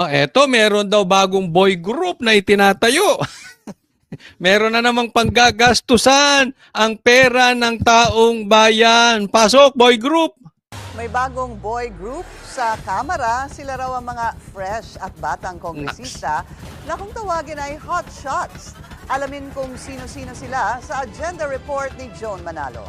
Oh, eto, meron daw bagong boy group na itinatayo. meron na namang panggagastusan ang pera ng taong bayan. Pasok, boy group! May bagong boy group sa Kamara. Sila raw ang mga fresh at batang kongresista na kung tawagin ay hot shots. Alamin kung sino-sino sila sa agenda report ni Joan Manalo.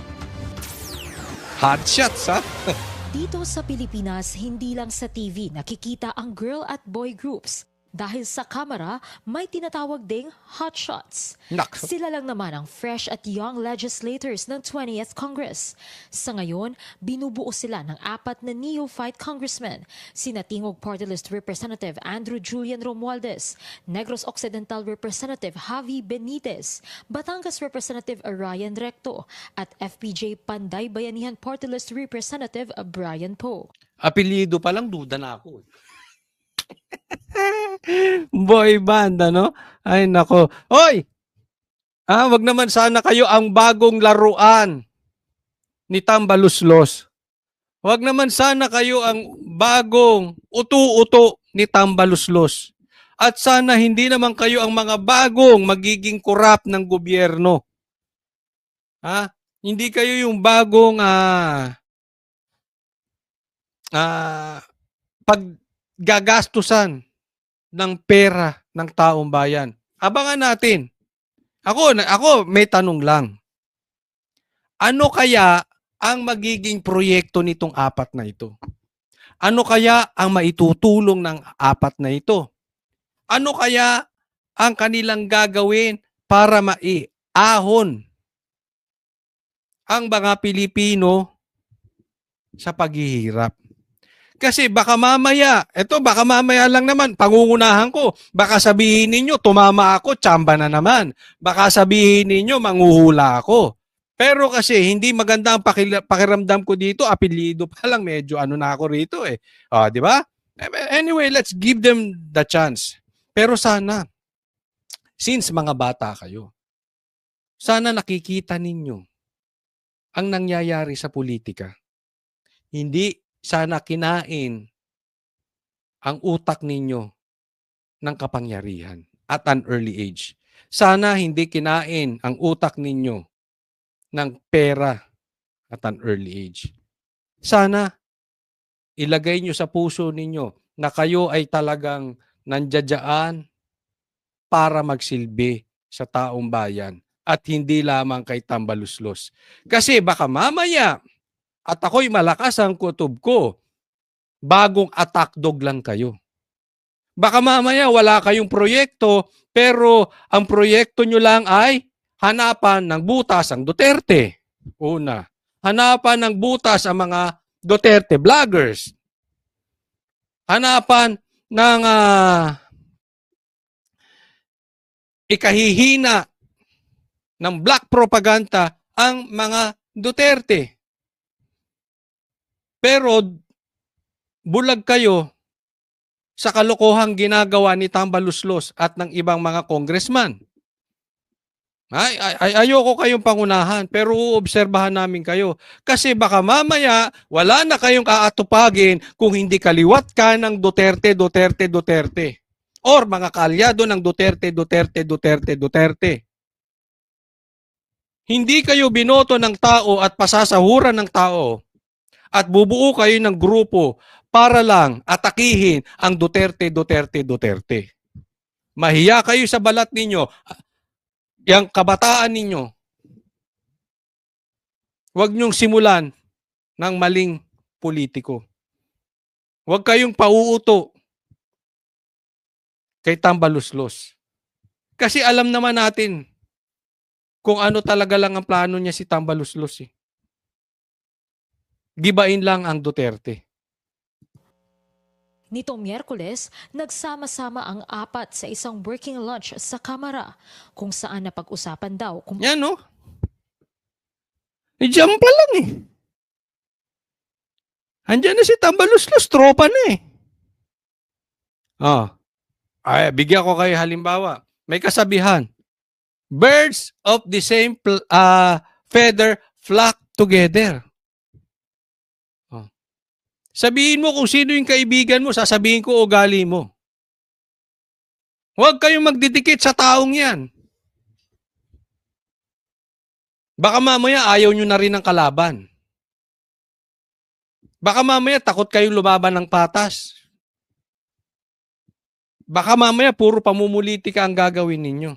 Hot shots, ha? Dito sa Pilipinas, hindi lang sa TV nakikita ang girl at boy groups. Dahil sa kamera, may tinatawag ding hotshots. Nak. Sila lang naman ang fresh at young legislators ng 20th Congress. Sa ngayon, binubuo sila ng apat na neophyte congressmen, sina Tingog Party List Representative Andrew Julian Romualdez, Negros Occidental Representative Javi Benitez, Batangas Representative Arian Recto, at FPJ Panday Bayanihan Party List Representative Brian Poe. Apelyido pa lang, duda na ako. boy band, ano? Ay, nako. Hoy! Ah, wag naman sana kayo ang bagong laruan ni Tambaluslos. Wag naman sana kayo ang bagong utu-uto ni Tambaluslos. At sana hindi naman kayo ang mga bagong magiging kurap ng gobyerno. Ha? Hindi kayo yung bagong ah ah paggagastusan ng pera ng taong bayan. Abangan natin. Ako, ako may tanong lang. Ano kaya ang magiging proyekto nitong apat na ito? Ano kaya ang maitutulong ng apat na ito? Ano kaya ang kanilang gagawin para maiahon ang mga Pilipino sa paghihirap? Kasi baka mamaya, eto baka mamaya lang naman, pangungunahan ko, baka sabihin ninyo, tumama ako, tsamba na naman. Baka sabihin ninyo, manguhula ako. Pero kasi hindi maganda ang pakila- pakiramdam ko dito, apelido pa lang, medyo ano na ako rito eh. Ah, di ba? Anyway, let's give them the chance. Pero sana, since mga bata kayo, sana nakikita ninyo ang nangyayari sa politika. Hindi sana kinain ang utak ninyo ng kapangyarihan at an early age. Sana hindi kinain ang utak ninyo ng pera at an early age. Sana ilagay nyo sa puso ninyo na kayo ay talagang nandiyadyaan para magsilbi sa taong bayan at hindi lamang kay tambaluslos. Kasi baka mamaya at ako'y malakas ang kutob ko, bagong attack dog lang kayo. Baka mamaya wala kayong proyekto, pero ang proyekto nyo lang ay hanapan ng butas ang Duterte. Una. Hanapan ng butas ang mga Duterte vloggers. Hanapan ng ah, ikahihina ng black propaganda ang mga Duterte. Pero bulag kayo sa kalokohang ginagawa ni Tambaluslos at ng ibang mga congressman. Ay, ay, ay ayoko kayong pangunahan pero uobserbahan namin kayo. Kasi baka mamaya wala na kayong kaatupagin kung hindi kaliwat ka ng Duterte, Duterte, Duterte. Or mga kalyado ng Duterte, Duterte, Duterte, Duterte. Hindi kayo binoto ng tao at pasasahuran ng tao at bubuo kayo ng grupo para lang atakihin ang Duterte, Duterte, Duterte. Mahiya kayo sa balat ninyo, yung kabataan ninyo. Huwag niyong simulan ng maling politiko. Huwag kayong pauuto kay Tambaluslos. Kasi alam naman natin kung ano talaga lang ang plano niya si Tambaluslos. Eh gibain lang ang Duterte. Nitong Miyerkules, nagsama-sama ang apat sa isang working lunch sa Kamara kung saan napag-usapan daw kung Yan, no? Eh, dyan pa lang eh. Andyan na si Tambaluslos, tropa na eh. Ah. Ay, bigyan ko kayo halimbawa. May kasabihan. Birds of the same ah, feather flock together. Sabihin mo kung sino yung kaibigan mo, sasabihin ko ugali mo. Huwag kayong magdidikit sa taong yan. Baka mamaya ayaw nyo na rin ng kalaban. Baka mamaya takot kayong lumaban ng patas. Baka mamaya puro pamumulitika ang gagawin ninyo.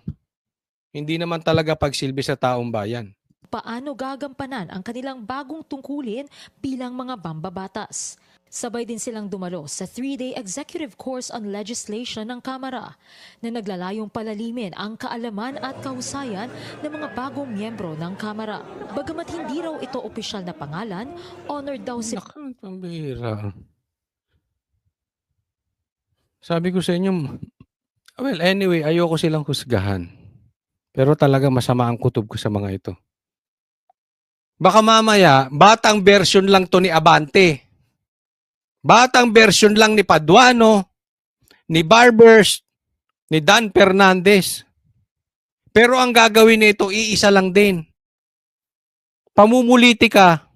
Hindi naman talaga pagsilbi sa taong bayan. Paano gagampanan ang kanilang bagong tungkulin bilang mga mambabatas. Sabay din silang dumalo sa three-day executive course on legislation ng Kamara na naglalayong palalimin ang kaalaman at kahusayan ng mga bagong miyembro ng Kamara. Bagamat hindi raw ito opisyal na pangalan, honored daw si Naku, pambihira. Sabi ko sa inyo, well, anyway, ayoko silang husgahan. Pero talaga masama ang kutob ko sa mga ito. Baka mamaya, batang version lang to ni Abante. Batang version lang ni Paduano, ni Barbers, ni Dan Fernandez. Pero ang gagawin nito, iisa lang din. Pamumulitika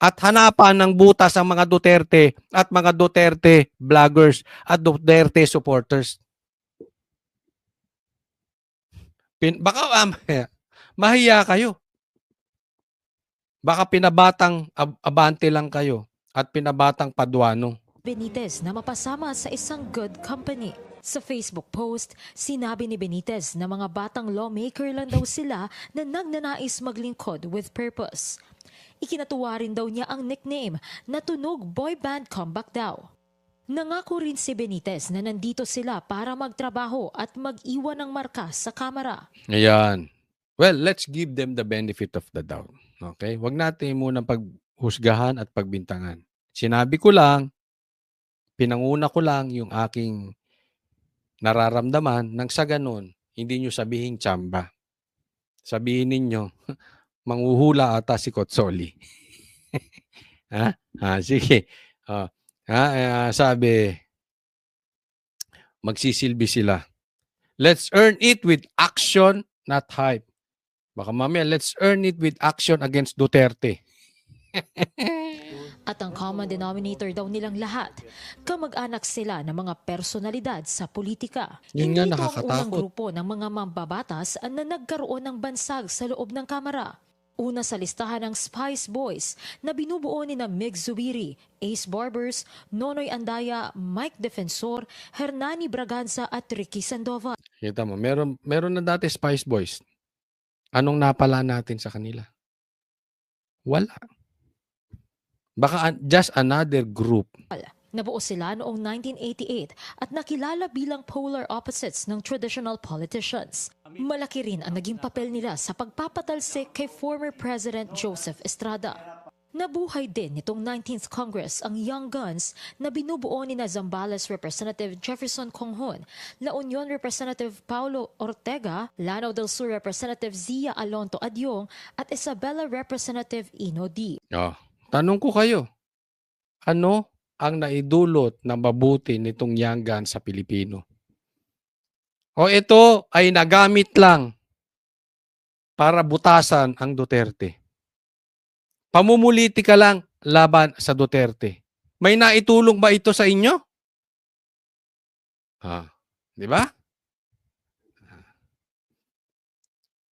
at hanapan ng butas ang mga Duterte at mga Duterte vloggers at Duterte supporters. Pin, baka um, mahiya kayo. Baka pinabatang ab- abante lang kayo at pinabatang paduano. Benitez na mapasama sa isang good company. Sa Facebook post, sinabi ni Benitez na mga batang lawmaker lang daw sila na nagnanais maglingkod with purpose. Ikinatuwa rin daw niya ang nickname na Tunog Boy Band Comeback daw. Nangako rin si Benitez na nandito sila para magtrabaho at mag-iwan ng marka sa kamera. Ayan. Well, let's give them the benefit of the doubt. Okay? Huwag natin muna paghusgahan at pagbintangan. Sinabi ko lang, pinanguna ko lang yung aking nararamdaman nang sa ganun, hindi nyo sabihin tsamba. Sabihin ninyo, manghuhula ata si Kotsoli. ha? Ha, sige. Ah, ha, eh, sabi, magsisilbi sila. Let's earn it with action, not hype. Baka mamaya, let's earn it with action against Duterte. At ang common denominator daw nilang lahat, kamag-anak sila ng mga personalidad sa politika. Yun nga, ang nakakatakot. unang grupo ng mga mambabatas na nagkaroon ng bansag sa loob ng kamera. Una sa listahan ng Spice Boys na binubuo ni na Mig Zubiri, Ace Barbers, Nonoy Andaya, Mike Defensor, Hernani Braganza at Ricky Sandoval. Kita mo, meron, meron na dati Spice Boys. Anong napala natin sa kanila? Wala. Baka just another group. Nabuo sila noong 1988 at nakilala bilang polar opposites ng traditional politicians. Malaki rin ang naging papel nila sa pagpapatalsik kay former President Joseph Estrada. Nabuhay din nitong 19th Congress ang Young Guns na binubuo ni na Zambales Representative Jefferson Conghon, La Union Representative Paulo Ortega, Lanao del Sur Representative Zia Alonto Adyong at Isabela Representative Ino D. Oh, tanong ko kayo, ano ang naidulot na mabuti nitong young gun sa Pilipino? O ito ay nagamit lang para butasan ang Duterte. Pamumulitika lang laban sa Duterte. May naitulong ba ito sa inyo? Ah, di ba?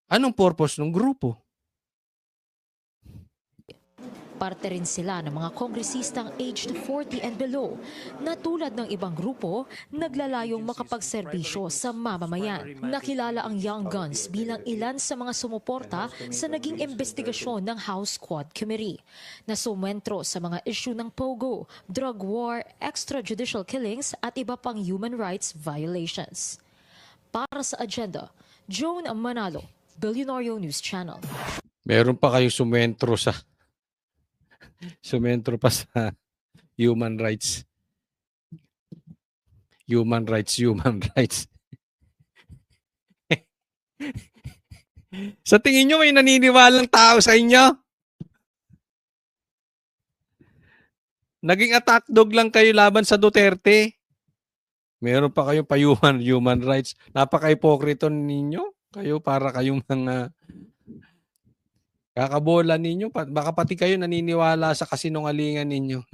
Anong purpose ng grupo? Parte rin sila ng mga kongresistang aged 40 and below na tulad ng ibang grupo, naglalayong makapagserbisyo sa mamamayan. Nakilala ang Young Guns bilang ilan sa mga sumuporta sa naging investigasyon ng House Squad Committee na sumentro sa mga issue ng POGO, drug war, extrajudicial killings at iba pang human rights violations. Para sa agenda, Joan Manalo, Billionario News Channel. Meron pa kayo sumentro sa sumentro pa sa human rights. Human rights, human rights. sa tingin nyo may naniniwalang tao sa inyo? Naging attack dog lang kayo laban sa Duterte. Meron pa kayong pa human, rights. Napaka-hipokrito ninyo. Kayo para kayong mga Kakabola ninyo, baka pati kayo naniniwala sa kasinungalingan ninyo.